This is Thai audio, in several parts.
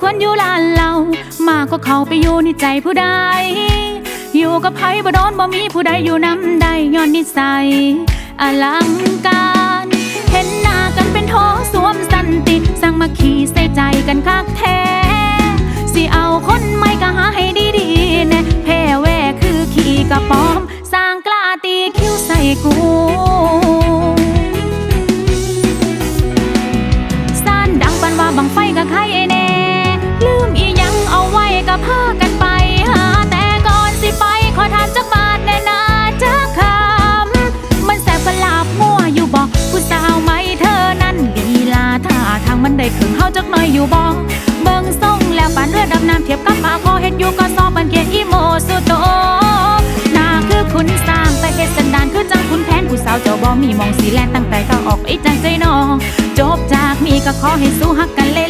ควรอยู่ลานเรา มากก็เข้าไปอยู่ในใจผู้ใด อยู่กับไผบ่โดนบ่มีผู้ใดอยู่นำใดย้อนนิสัยอลังการ เห็นหน้ากันเป็นโทสวมสันติสั่งมาขี่ใส่ใจกันคักแท้สิเอาคนใหม่ก็หาให้ดีๆแน่แพ้แวคือขี่กระป๋อม สร้างกล้าตีคิ้วใส่กูสานดังปันว่าบังไฟกับใครแน่ อเฮ็ดอยู่ก็ซอบันเกียอีโมสุโตหน้าคือคุณสร้างแต่เฮ็ดสันดานคือจังคุณแผนผู้สาวเจ้าบ่มีมองสีแลนตั้งแต่ก็ออกไอ้จังใจนองจบจากมีก็ขอให้สู้หักกันเลย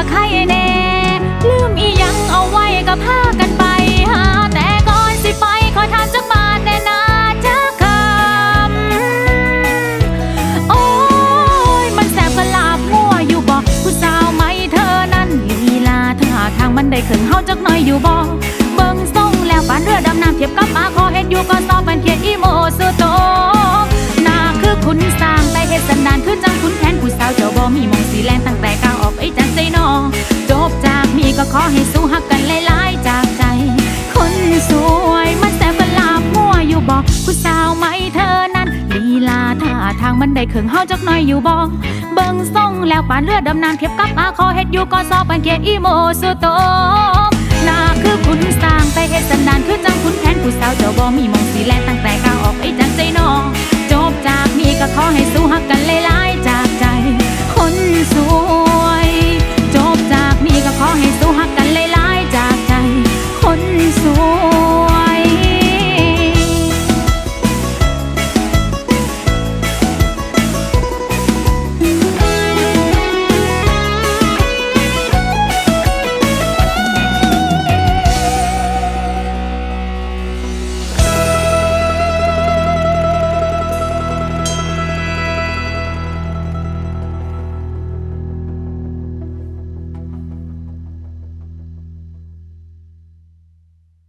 กับใครแน่ ลืมอีหยังเอาไว้ก็พากันไปหาแต่ก่อนสิไปขอทานจักบาทแน่นาจักคำโอ้ยมันแสบกระลาบมั่วอยู่บอกผู้สาวไหมเธอนั้นลีลาท่าทางมันได้ขึงเฮาจักหน่อยอยู่บอกเบิ่งทรงแล้วปานเรือดำน้ำเทียบกับปลาคอเฮ็ดอยู่ก็สอบเป็นเขียนอีโม ขอให้สู้หักกันหลายๆจากใจ คนสวยมันแต่บลาบมั่วอยู่บอกผู้สาวไหมเธอนั้นลีลาท่าทางมันได้เขิงเฮาจักหน่อยอยู่บอกเบิ่งส่งแล้วปานเลือดดำนานเทียบกับอาขอเฮ็ดอยู่ก็ซอปันเกียอีโมสุโตหนาคือคุณสร้างไปเฮ็ดสันดานคือจังคุณแค้นผู้สาวเจ้าบ่มีมองสีแลตั้งแต่ก้าวออกไอ้จันใจนองจบจากนี้ก็ขอให้สู้หักกัน